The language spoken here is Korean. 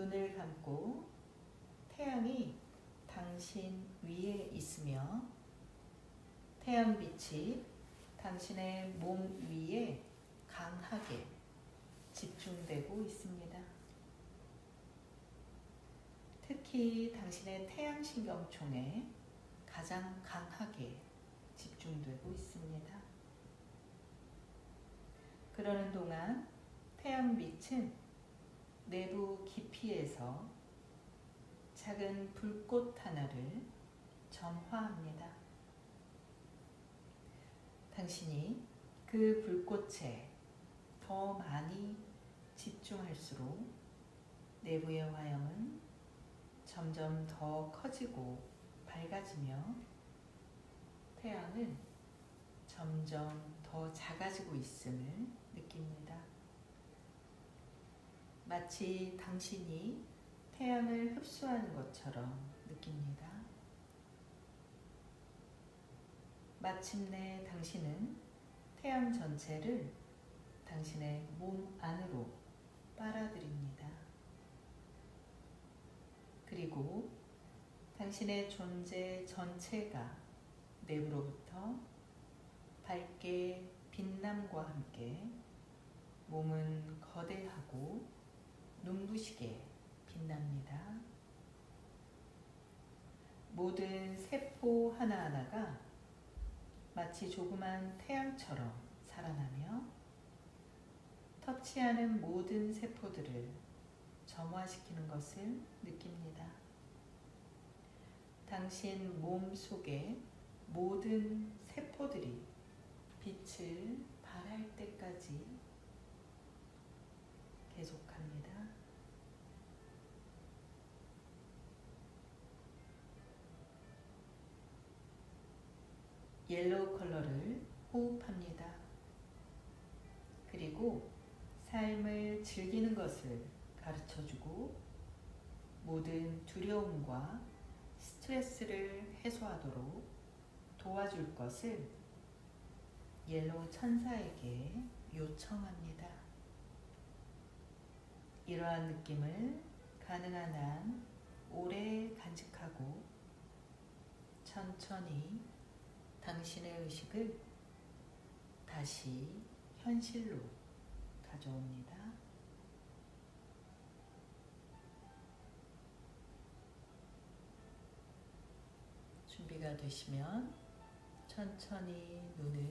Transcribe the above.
눈을 감고 태양이 당신 위에 있으며 태양빛이 당신의 몸 위에 강하게 집중되고 있습니다. 특히 당신의 태양신경총에 가장 강하게 집중되고 있습니다. 그러는 동안 태양빛은 내부 깊이에서 작은 불꽃 하나를 점화합니다. 당신이 그 불꽃에 더 많이 집중할수록 내부의 화염은 점점 더 커지고 밝아지며 태양은 점점 더 작아지고 있음을 느낍니다. 마치 당신이 태양을 흡수하는 것처럼 느낍니다. 마침내 당신은 태양 전체를 당신의 몸 안으로 빨아들입니다. 그리고 당신의 존재 전체가 내부로부터 밝게 빛남과 함께 몸은 거대하고 눈부시게 빛납니다. 모든 세포 하나하나가 마치 조그만 태양처럼 살아나며 터치하는 모든 세포들을 점화시키는 것을 느낍니다. 당신 몸 속의 모든 세포들이 빛을 발할 때까지 옐로우 컬러를 호흡합니다. 그리고 삶을 즐기는 것을 가르쳐 주고 모든 두려움과 스트레스를 해소하도록 도와줄 것을 옐로우 천사에게 요청합니다. 이러한 느낌을 가능한 한 오래 간직하고 천천히 당신의 의식을 다시 현실로 가져옵니다. 준비가 되시면 천천히 눈을.